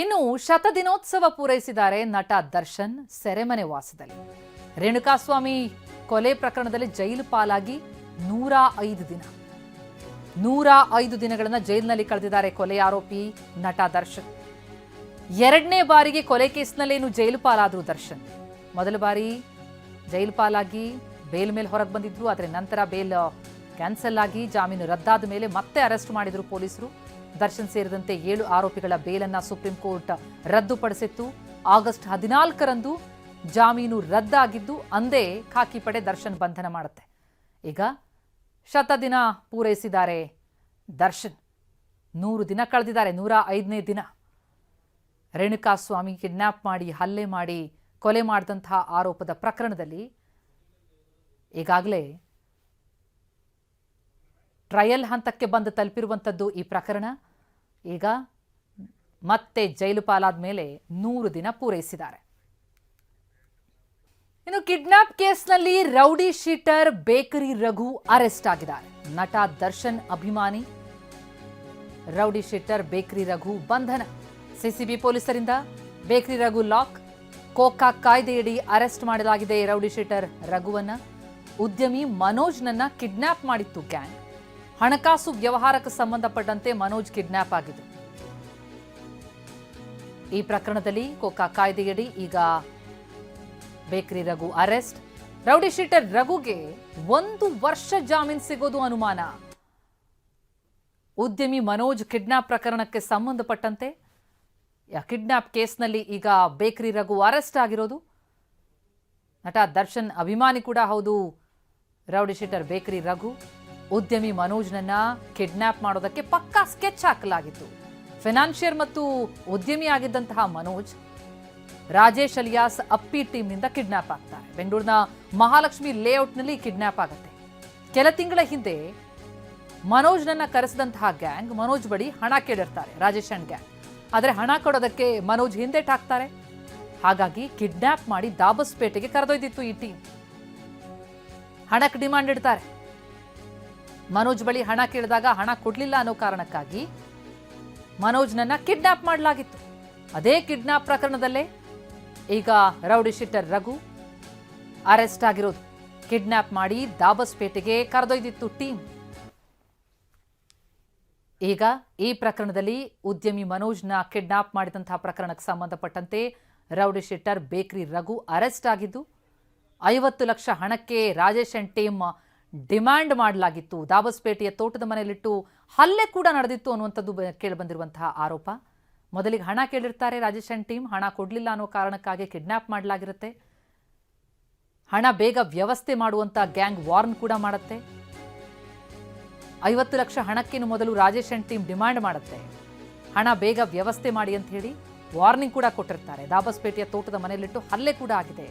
ಇನ್ನು ಶತದಿನೋತ್ಸವ ಪೂರೈಸಿದ್ದಾರೆ ನಟ ದರ್ಶನ್ ಸೆರೆಮನೆ ವಾಸದಲ್ಲಿ. ರೇಣುಕಾಸ್ವಾಮಿ ಕೊಲೆ ಪ್ರಕರಣದಲ್ಲಿ ಜೈಲು ಪಾಲಾಗಿ ನೂರ ಐದು ದಿನ. ನೂರ ಐದು ದಿನಗಳನ್ನ ಜೈಲಿನಲ್ಲಿ ಕಳೆದಿದ್ದಾರೆ ಕೊಲೆ ಆರೋಪಿ ನಟ ದರ್ಶನ್. ಎರಡನೇ ಬಾರಿಗೆ ಕೊಲೆ ಕೇಸ್ನಲ್ಲೇನು ಜೈಲು ಪಾಲಾದ್ರು ದರ್ಶನ್. ಮೊದಲ ಬಾರಿ ಜೈಲು ಪಾಲಾಗಿ ಬೇಲ್ ಮೇಲೆ ಹೊರಗೆ ಬಂದಿದ್ರು, ಆದರೆ ನಂತರ ಬೇಲ್ ಕ್ಯಾನ್ಸಲ್ ಆಗಿ ಜಾಮೀನು ರದ್ದಾದ ಮೇಲೆ ಮತ್ತೆ ಅರೆಸ್ಟ್ ಮಾಡಿದ್ರು ಪೊಲೀಸರು. ದರ್ಶನ್ ಸೇರಿದಂತೆ ಏಳು ಆರೋಪಿಗಳ ಬೇಲನ್ನ ಸುಪ್ರೀಂ ಕೋರ್ಟ್ ರದ್ದುಪಡಿಸಿತ್ತು. ಆಗಸ್ಟ್ ಹದಿನಾಲ್ಕರಂದು ಜಾಮೀನು ರದ್ದಾಗಿದ್ದು ಅಂದೇ ಖಾಕಿ ಪಡೆ ದರ್ಶನ್ ಬಂಧನ ಮಾಡುತ್ತೆ. ಈಗ ಶತದಿನ ಪೂರೈಸಿದ್ದಾರೆ ದರ್ಶನ್. ನೂರು ದಿನ ಕಳೆದಿದ್ದಾರೆ, ನೂರ ಐದನೇ ದಿನ. ರೇಣುಕಾಸ್ವಾಮಿ ಕಿಡ್ನ್ಯಾಪ್ ಮಾಡಿ, ಹಲ್ಲೆ ಮಾಡಿ, ಕೊಲೆ ಮಾಡಿದಂತಹ ಆರೋಪದ ಪ್ರಕರಣದಲ್ಲಿ ಈಗಾಗಲೇ ಟ್ರಯಲ್ ಹಂತಕ್ಕೆ ಬಂದು ತಲುಪಿರುವಂಥದ್ದು ಈ ಪ್ರಕರಣ. ಈಗ ಮತ್ತೆ ಜೈಲು ಪಾಲಾದ ಮೇಲೆ ನೂರು ದಿನ ಪೂರೈಸಿದ್ದಾರೆ. ಇನ್ನು ಕಿಡ್ನಾಪ್ ಕೇಸ್ನಲ್ಲಿ rowdy sheeter bakery Raghu arrest ಆಗಿದ್ದಾರೆ. ನಟ ದರ್ಶನ್ ಅಭಿಮಾನಿ, ರೌಡಿ ಶೀಟರ್ ಬೇಕರಿ ರಘು ಬಂಧನ. ಸಿಸಿಬಿ ಪೊಲೀಸರಿಂದ ಬೇಕರಿ ರಘು ಲಾಕ್, ಕೋಕಾ ಕಾಯ್ದೆಯಡಿ ಅರೆಸ್ಟ್ ಮಾಡಲಾಗಿದೆ ರೌಡಿ ಶೀಟರ್ ರಘುವನ್ನ. ಉದ್ಯಮಿ ಮನೋಜ್ನನ್ನ ಕಿಡ್ನಾಪ್ ಮಾಡಿತ್ತು ಗ್ಯಾಂಗ್. ಹಣಕಾಸು ವ್ಯವಹಾರಕ್ಕೆ ಸಂಬಂಧಪಟ್ಟಂತೆ ಮನೋಜ್ ಕಿಡ್ನಾಪ್ ಆಗಿದೆ. ಈ ಪ್ರಕರಣದಲ್ಲಿ ಕೋಕಾ ಕಾಯ್ದೆಯಡಿ ಈಗ bakery Raghu arrest. Rowdy sheeter ರಘುಗೆ ಒಂದು ವರ್ಷ ಜಾಮೀನು ಸಿಗೋದು ಅನುಮಾನ. ಉದ್ಯಮಿ ಮನೋಜ್ ಕಿಡ್ನಾಪ್ ಪ್ರಕರಣಕ್ಕೆ ಸಂಬಂಧಪಟ್ಟಂತೆ ಕಿಡ್ನಾಪ್ ಕೇಸ್ನಲ್ಲಿ ಈಗ ಬೇಕರಿ ರಘು ಅರೆಸ್ಟ್ ಆಗಿರೋದು. ನಟ ದರ್ಶನ್ ಅಭಿಮಾನಿ ಕೂಡ ಹೌದು. Rowdy sheeter bakery Raghu. ಉದ್ಯಮಿ ಮನೋಜ್ನನ್ನ ಕಿಡ್ನಾಪ್ ಮಾಡೋದಕ್ಕೆ ಪಕ್ಕಾ ಸ್ಕೆಚ್ ಹಾಕಲಾಗಿತ್ತು. ಫೈನಾನ್ಷಿಯರ್ ಮತ್ತು ಉದ್ಯಮಿ ಆಗಿದ್ದಂತಹ ಮನೋಜ್, ರಾಜೇಶ್ ಅಲಿಯಾಸ್ ಅಪ್ಪಿ ಟೀಮ್ನಿಂದ ಕಿಡ್ನಾಪ್ ಆಗ್ತಾರೆ. ಬೆಂಗಳೂರಿನ ಮಹಾಲಕ್ಷ್ಮಿ ಲೇಔಟ್ನಲ್ಲಿ ಕಿಡ್ನಾಪ್ ಆಗುತ್ತೆ. ಕೆಲ ತಿಂಗಳ ಹಿಂದೆ ಮನೋಜ್ನನ್ನ ಕರೆಸಿದಂತಹ ಗ್ಯಾಂಗ್ ಮನೋಜ್ ಬಳಿ ಹಣ ಕೇಳಿರ್ತಾರೆ, ರಾಜೇಶ್ ಅಂಡ್ ಗ್ಯಾಂಗ್. ಆದರೆ ಹಣ ಕೊಡೋದಕ್ಕೆ ಮನೋಜ್ ಹಿಂದೆಟ್ ಹಾಕ್ತಾರೆ ಹಾಗಾಗಿ ಕಿಡ್ನಾಪ್ ಮಾಡಿ ದಾಬಸ್ಪೇಟೆಗೆ ಕರೆದೊಯ್ದಿತ್ತು ಈ ಟೀಮ್. ಹಣಕ್ಕೆ ಡಿಮಾಂಡ್ ಇಡ್ತಾರೆ. ಮನೋಜ್ ಬಳಿ ಹಣ ಕೇಳಿದಾಗ ಹಣ ಕೊಡಲಿಲ್ಲ ಅನ್ನೋ ಕಾರಣಕ್ಕಾಗಿ ಮನೋಜ್ನನ್ನ ಕಿಡ್ನಾಪ್ ಮಾಡಲಾಗಿತ್ತು. ಅದೇ ಕಿಡ್ನಾಪ್ ಪ್ರಕರಣದಲ್ಲೇ ಈಗ ರೌಡಿ ಶೆಟ್ಟರ್ ರಘು ಅರೆಸ್ಟ್ ಆಗಿರೋದು. ಕಿಡ್ನಾಪ್ ಮಾಡಿ ದಾಬಸ್ಪೇಟೆಗೆ ಕರೆದೊಯ್ದಿತ್ತು ಟೀಮ್. ಈಗ ಈ ಪ್ರಕರಣದಲ್ಲಿ ಉದ್ಯಮಿ ಮನೋಜ್ನ ಕಿಡ್ನಾಪ್ ಮಾಡಿದಂತಹ ಪ್ರಕರಣಕ್ಕೆ ಸಂಬಂಧಪಟ್ಟಂತೆ rowdy sheeter bakery Raghu arrest ಆಗಿದ್ದು, ಐವತ್ತು ಲಕ್ಷ ಹಣಕ್ಕೆ ರಾಜೇಶ್ ಅಂಡ್ ಟೀಮ್ ಡಿಮ್ಯಾಂಡ್ ಮಾಡಲಾಗಿತ್ತು. ದಾಬಸ್ಪೇಟೆಯ ತೋಟದ ಮನೆಯಲ್ಲಿಟ್ಟು ಹಲ್ಲೆ ಕೂಡ ನಡೆದಿತ್ತು ಅನ್ನುವಂಥದ್ದು ಕೇಳಿಬಂದಿರುವಂತಹ ಆರೋಪ. ಮೊದಲಿಗೆ ಹಣ ಕೇಳಿರ್ತಾರೆ ರಾಜೇಶನ್ ಟೀಮ್ ಹಣ ಕೊಡಲಿಲ್ಲ ಅನ್ನೋ ಕಾರಣಕ್ಕಾಗಿ ಕಿಡ್ನಾಪ್ ಮಾಡಲಾಗಿರುತ್ತೆ. ಹಣ ಬೇಗ ವ್ಯವಸ್ಥೆ ಮಾಡುವಂಥ ಗ್ಯಾಂಗ್ ವಾರ್ನ್ ಕೂಡ ಮಾಡುತ್ತೆ. ಐವತ್ತು ಲಕ್ಷ ಹಣಕ್ಕೇನು ಮೊದಲು ರಾಜೇಶನ್ ಟೀಮ್ ಡಿಮ್ಯಾಂಡ್ ಮಾಡುತ್ತೆ. ಹಣ ಬೇಗ ವ್ಯವಸ್ಥೆ ಮಾಡಿ ಅಂತ ಹೇಳಿ ವಾರ್ನಿಂಗ್ ಕೂಡ ಕೊಟ್ಟಿರ್ತಾರೆ. ದಾಬಸ್ಪೇಟೆಯ ತೋಟದ ಮನೆಯಲ್ಲಿಟ್ಟು ಹಲ್ಲೆ ಕೂಡ ಆಗಿದೆ.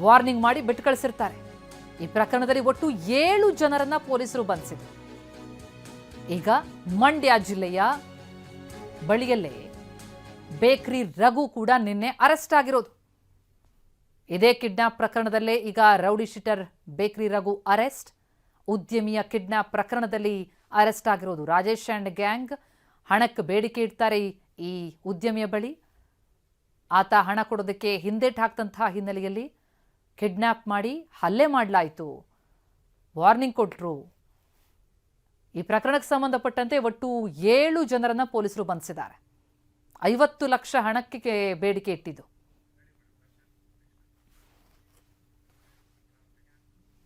ವಾರ್ನಿಂಗ್ ಮಾಡಿ ಬಿಟ್ಟು ಕಳಿಸಿರ್ತಾರೆ. ಈ ಪ್ರಕರಣದಲ್ಲಿ ಒಟ್ಟು ಏಳು ಜನರನ್ನ ಪೊಲೀಸರು ಬಂಧಿಸಿದ್ರು. ಈಗ ಮಂಡ್ಯ ಜಿಲ್ಲೆಯ ಬಳಿಯಲ್ಲೇ ಬೇಕರಿ ರಘು ಕೂಡ ನಿನ್ನೆ ಅರೆಸ್ಟ್ ಆಗಿರೋದು. ಇದೇ ಕಿಡ್ನಾಪ್ ಪ್ರಕರಣದಲ್ಲೇ ಈಗ rowdy sheeter bakery Raghu arrest, ಉದ್ಯಮಿಯ ಕಿಡ್ನಾಪ್ ಪ್ರಕರಣದಲ್ಲಿ ಅರೆಸ್ಟ್ ಆಗಿರೋದು. ರಾಜೇಶ್ ಆ್ಯಂಡ್ ಗ್ಯಾಂಗ್ ಹಣಕ್ಕೆ ಬೇಡಿಕೆ ಇಡ್ತಾರೆ ಈ- ಉದ್ಯಮಿಯ ಬಳಿ. ಆತ ಹಣ ಕೊಡೋದಕ್ಕೆ ಹಿಂದೇಟ್ ಹಾಕ್ತಂತಹ ಹಿನ್ನೆಲೆಯಲ್ಲಿ ಕಿಡ್ನಾಪ್ ಮಾಡಿ ಹಲ್ಲೆ ಮಾಡಲಾಯಿತು. ವಾರ್ನಿಂಗ್ ಕೊಟ್ಟರು ಈ ಪ್ರಕರಣಕ್ಕೆ ಸಂಬಂಧಪಟ್ಟಂತೆ ಒಟ್ಟು ಏಳು ಜನರನ್ನು ಪೊಲೀಸರು ಬಂಧಿಸಿದ್ದಾರೆ. ಐವತ್ತು ಲಕ್ಷ ಹಣಕ್ಕೆ ಬೇಡಿಕೆ ಇಟ್ಟಿದ್ದು.